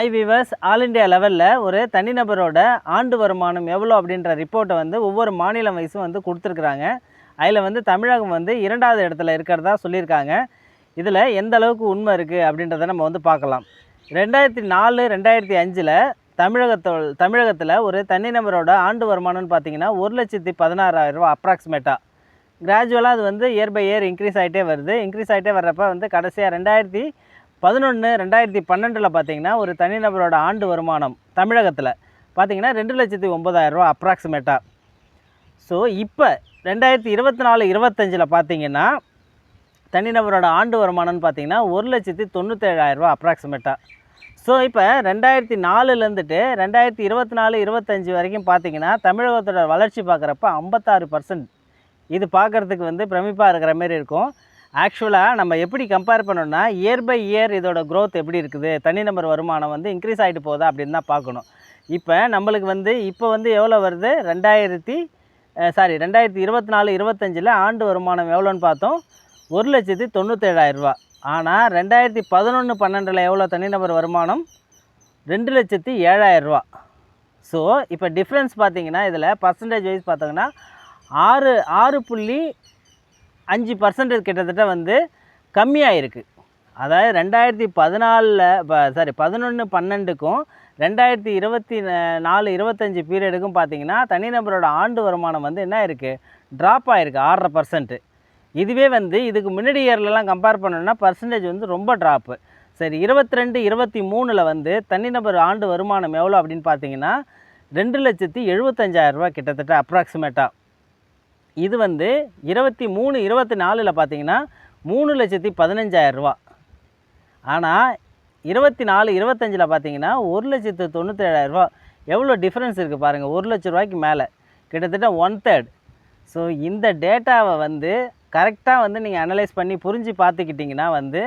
ஐ viewers all India லெவலில் ஒரு தனிநபரோட ஆண்டு வருமானம் எவ்வளோ அப்படின்ற ரிப்போர்ட்டை வந்து ஒவ்வொரு மாநிலம் வயசும் வந்து கொடுத்துருக்குறாங்க. அதில் வந்து தமிழகம் வந்து இரண்டாவது இடத்துல இருக்கிறதா சொல்லியிருக்காங்க. இதில் எந்த அளவுக்கு உண்மை இருக்குது அப்படின்றத நம்ம வந்து பார்க்கலாம். ரெண்டாயிரத்தி நாலு ரெண்டாயிரத்தி அஞ்சில் தமிழகத்தோ தமிழகத்தில் ஒரு தனிநபரோட ஆண்டு வருமானம்னு பார்த்தீங்கன்னா ஒரு லட்சத்தி பதினாறாயிரம் ரூபா அப்ராக்சிமேட்டாக கிராஜுவலாக அது வந்து இயர் பை இயர் இன்க்ரீஸ் ஆகிட்டே வருது. இன்க்ரீஸ் ஆகிட்டே வர்றப்ப வந்து கடைசியாக ரெண்டாயிரத்தி பதினொன்று ரெண்டாயிரத்தி பன்னெண்டில் பார்த்தீங்கன்னா ஒரு தனிநபரோட ஆண்டு வருமானம் தமிழகத்தில் பார்த்தீங்கன்னா ரெண்டு லட்சத்தி ஒம்பதாயிரரூவா அப்ராக்சிமேட்டாக ஸோ இப்போ ரெண்டாயிரத்தி இருபத்தி நாலு இருபத்தஞ்சில் பார்த்தீங்கன்னா தனிநபரோட ஆண்டு வருமானம்னு பார்த்தீங்கன்னா ஒரு லட்சத்தி தொண்ணூற்றேழாயிரரூவா அப்ராக்சிமேட்டாக ஸோ இப்போ ரெண்டாயிரத்தி நாலுலேருந்துட்டு ரெண்டாயிரத்தி இருபத்தி நாலு இருபத்தஞ்சி வரைக்கும் பார்த்தீங்கன்னா தமிழகத்தோட வளர்ச்சி பார்க்குறப்ப ஐம்பத்தாறு பர்சன்ட் இது பார்க்குறதுக்கு வந்து பிரமிப்பாக இருக்கிற மாதிரி இருக்கும். ஆக்சுவலாக நம்ம எப்படி கம்பேர் பண்ணோம்னா இயர் பை இயர் இதோட க்ரோத் எப்படி இருக்குது தனிநபர் வருமானம் வந்து இன்க்ரீஸ் ஆகிட்டு போதா அப்படின்னு தான் பார்க்கணும். இப்போ நம்மளுக்கு வந்து இப்போ வந்து எவ்வளோ வருது? ரெண்டாயிரத்தி சாரி ரெண்டாயிரத்தி இருபத்தி நாலு இருபத்தஞ்சில் ஆண்டு வருமானம் எவ்வளோன்னு பார்த்தோம்? ஒரு லட்சத்தி தொண்ணூற்றேழாயிரரூபா ஆனால் ரெண்டாயிரத்தி பதினொன்று பன்னெண்டில் எவ்வளோ தனிநபர் வருமானம்? ரெண்டு லட்சத்தி ஏழாயிரரூவா ஸோ இப்போ டிஃப்ரென்ஸ் பார்த்தீங்கன்னா இதில் பர்சன்டேஜ் வைஸ் பார்த்தோங்கன்னா ஆறு ஆறு புள்ளி அஞ்சு பர்சன்டேஜ் கிட்டத்தட்ட வந்து கம்மியாக இருக்குது அதாவது ரெண்டாயிரத்தி பதினாலில் சாரி பதினொன்று பன்னெண்டுக்கும் ரெண்டாயிரத்தி இருபத்தி நாலு இருபத்தஞ்சி பீரியடுக்கும் பார்த்தீங்கன்னா தனிநபரோட ஆண்டு வருமானம் வந்து என்ன இருக்குது ட்ராப் ஆகிருக்கு ஆறரை பர்சன்ட்டு இதுவே வந்து இதுக்கு முன்னாடி இயர்லலாம் கம்பேர் பண்ணோம்னா பர்சன்டேஜ் வந்து ரொம்ப ட்ராப்பு சரி இருபத்தி ரெண்டு இருபத்தி மூணில் வந்து தனிநபர் ஆண்டு வருமானம் எவ்வளோ அப்படின்னு பார்த்தீங்கன்னா ரெண்டு லட்சத்தி எழுபத்தஞ்சாயிரரூபா கிட்டத்தட்ட அப்ராக்சிமேட்டாக இது வந்து இருபத்தி மூணு இருபத்தி நாலில் பார்த்தீங்கன்னா மூணு லட்சத்தி பதினஞ்சாயிரம் ரூபா. ஆனால் இருபத்தி நாலு இருபத்தஞ்சில் பார்த்தீங்கன்னா ஒரு லட்சத்து தொண்ணூற்றேழாயிரரூபா எவ்வளோ டிஃப்ரென்ஸ் இருக்குது பாருங்கள் ஒரு லட்ச ரூபாய்க்கு மேலே. கிட்டத்தட்ட ஒன் தேர்ட் ஸோ இந்த டேட்டாவை வந்து கரெக்டாக வந்து நீங்கள் அனலைஸ் பண்ணி புரிஞ்சு பார்த்துக்கிட்டிங்கன்னா வந்து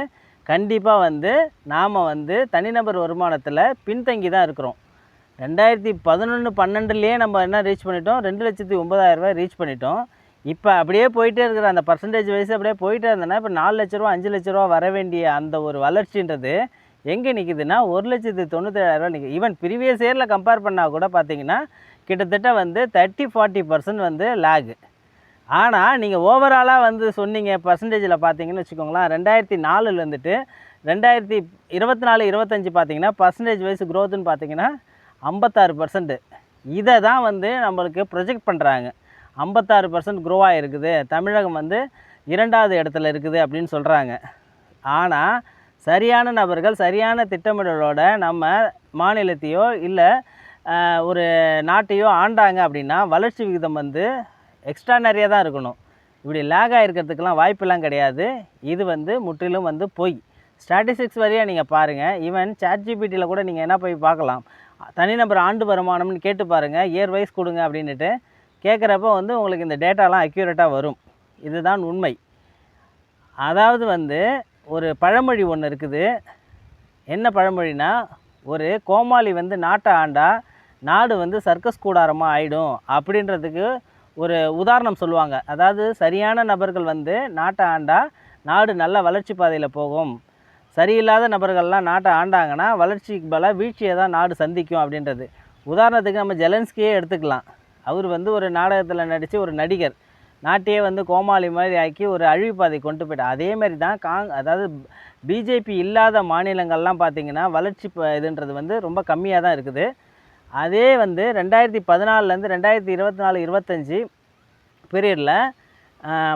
கண்டிப்பாக வந்து நாம் வந்து தனிநபர் வருமானத்தில் பின்தங்கி தான் இருக்கிறோம். ரெண்டாயிரத்தி பதினொன்று பன்னெண்டுலேயே நம்ம என்ன ரீச் பண்ணிட்டோம்? ரெண்டு லட்சத்தி ஒம்பதாயிரரூபா ரீச் பண்ணிட்டோம். இப்போ அப்படியே போயிட்டே இருக்கிற அந்த பர்சன்டேஜ் வைஸ் அப்படியே போயிட்டே இருந்தேன்னா இப்போ நாலு லட்ச ரூபா அஞ்சு லட்ச ரூபா வர வேண்டிய அந்த ஒரு வளர்ச்சின்றது எங்கே நிற்குதுன்னா ஒரு லட்சத்தி ரூபா நிற்குது ஈவன் ப்ரீவியஸ் இயரில் கம்பேர் பண்ணால் கூட பார்த்தீங்கன்னா கிட்டத்தட்ட வந்து தேர்ட்டி ஃபார்ட்டி பர்சன்ட் வந்து லேகு ஆனால் நீங்கள் ஓவராலாக வந்து சொன்னீங்க பர்சன்டேஜில் பார்த்தீங்கன்னு வச்சுக்கோங்களேன் ரெண்டாயிரத்தி நாலுலேருந்துட்டு ரெண்டாயிரத்தி இருபத்தி நாலு இருபத்தஞ்சி பார்த்தீங்கன்னா பர்சன்டேஜ் வைஸ் க்ரோத்துன்னு பார்த்தீங்கன்னா ஐம்பத்தாறு பர்சன்ட்டு இதை தான் வந்து நம்மளுக்கு ப்ரொஜெக்ட் பண்ணுறாங்க ஐம்பத்தாறு பர்சன்ட் க்ரோ ஆகிருக்குது தமிழகம் வந்து இரண்டாவது இடத்துல இருக்குது அப்படின்னு சொல்கிறாங்க ஆனால் சரியான நபர்கள் சரியான திட்டமிடலோட நம்ம மாநிலத்தையோ இல்லை ஒரு நாட்டையோ ஆண்டாங்க அப்படின்னா வளர்ச்சி விகிதம் வந்து எக்ஸ்ட்ரா நிறைய தான் இருக்கணும். இப்படி லேக் ஆகிருக்கிறதுக்கெலாம் வாய்ப்பெல்லாம் கிடையாது. இது வந்து முற்றிலும் வந்து பொய். ஸ்டாட்டிஸ்டிக்ஸ் வழியாக நீங்கள் பாருங்கள் ஈவன் சாட் ஜிபிடியில் கூட நீங்கள் என்ன போய் பார்க்கலாம்? தனிநபர் ஆண்டு வருமானம்னு கேட்டு பாருங்கள் இயர் வைஸ் கொடுங்க அப்படின்ட்டு கேட்குறப்ப வந்து உங்களுக்கு இந்த டேட்டாலாம் அக்யூரேட்டாக வரும். இதுதான் உண்மை. அதாவது வந்து ஒரு பழமொழி ஒன்று இருக்குது. என்ன பழமொழினா ஒரு கோமாளி வந்து நாட்டை ஆண்டா நாடு வந்து சர்க்கஸ் கூடாரமாக ஆயிடும் அப்படின்றதுக்கு ஒரு உதாரணம் சொல்லுவாங்க. அதாவது சரியான நபர்கள் வந்து நாட்டை ஆண்டா நாடு நல்ல வளர்ச்சி பாதையில் போகும். சரியில்லாத நபர்கள்லாம் நாட்டை ஆண்டாங்கன்னா வளர்ச்சிக்கு பல வீழ்ச்சியை தான் நாடு சந்திக்கும் அப்படின்றது. உதாரணத்துக்கு நம்ம ஜெலன்ஸ்கியே எடுத்துக்கலாம். அவர் வந்து ஒரு நாடகத்தில் நடித்து ஒரு நடிகர். நாட்டையே வந்து கோமாளி மாதிரி ஆக்கி ஒரு அழிவுப்பாதை கொண்டு போயிட்டார். அதே மாதிரி தான் காங் அதாவது பிஜேபி இல்லாத மாநிலங்கள்லாம் பார்த்திங்கன்னா வளர்ச்சி இதுன்றது வந்து ரொம்ப கம்மியாக தான் இருக்குது. அதே வந்து ரெண்டாயிரத்தி பதினாலுலேருந்து ரெண்டாயிரத்தி இருபத்தி நாலு இருபத்தஞ்சி பீரியடில்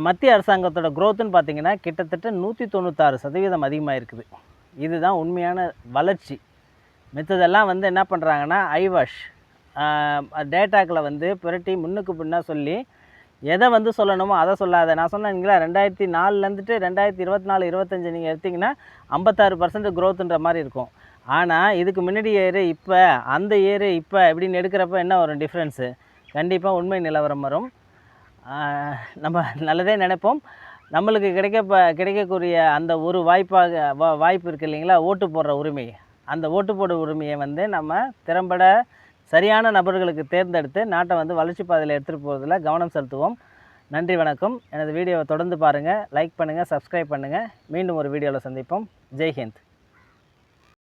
மத்திய அரசாங்கத்தோட குரோத்துன்னு பார்த்தீங்கன்னா கிட்டத்தட்ட நூற்றி தொண்ணூத்தாறு சதவீதம் அதிகமாக இருக்குது. இதுதான் உண்மையான வளர்ச்சி. மித்ததெல்லாம் வந்து என்ன பண்ணுறாங்கன்னா ஐவாஷ். டேட்டாக்களை வந்து புரட்டி முன்னுக்கு பின்னா சொல்லி எதை வந்து சொல்லணுமோ அதை சொல்லாத. நான் சொன்னீங்களா ரெண்டாயிரத்தி நாலுலேருந்துட்டு ரெண்டாயிரத்தி இருபத்தி நாலு இருபத்தஞ்சி நீங்கள் எடுத்திங்கன்னா ஐம்பத்தாறு பர்சன்ட் க்ரோத்துன்ற மாதிரி இருக்கும். ஆனால் இதுக்கு முன்னாடி ஏறு இப்போ அந்த ஏறு இப்போ இப்படின்னு எடுக்கிறப்ப என்ன வரும் டிஃப்ரென்ஸு கண்டிப்பாக உண்மை நிலவரம் வரும். நம்ம நல்லதே நினைப்போம். நம்மளுக்கு கிடைக்க கிடைக்கக்கூடிய அந்த ஒரு வாய்ப்பாக வா வாய்ப்பு இருக்குது இல்லைங்களா? ஓட்டு போடுற உரிமை. அந்த ஓட்டு போட உரிமையை வந்து நம்ம திறம்பட சரியான நபர்களுக்கு தேர்ந்தெடுத்து நாட்டை வந்து வளர்ச்சி பாதையில் எடுத்துகிட்டு போகிறதுல கவனம் செலுத்துவோம். நன்றி வணக்கம். எனது வீடியோவை தொடர்ந்து பாருங்கள் லைக் பண்ணுங்கள் சப்ஸ்கிரைப் பண்ணுங்கள் மீண்டும் ஒரு வீடியோவில் சந்திப்போம். ஜெய்ஹிந்த்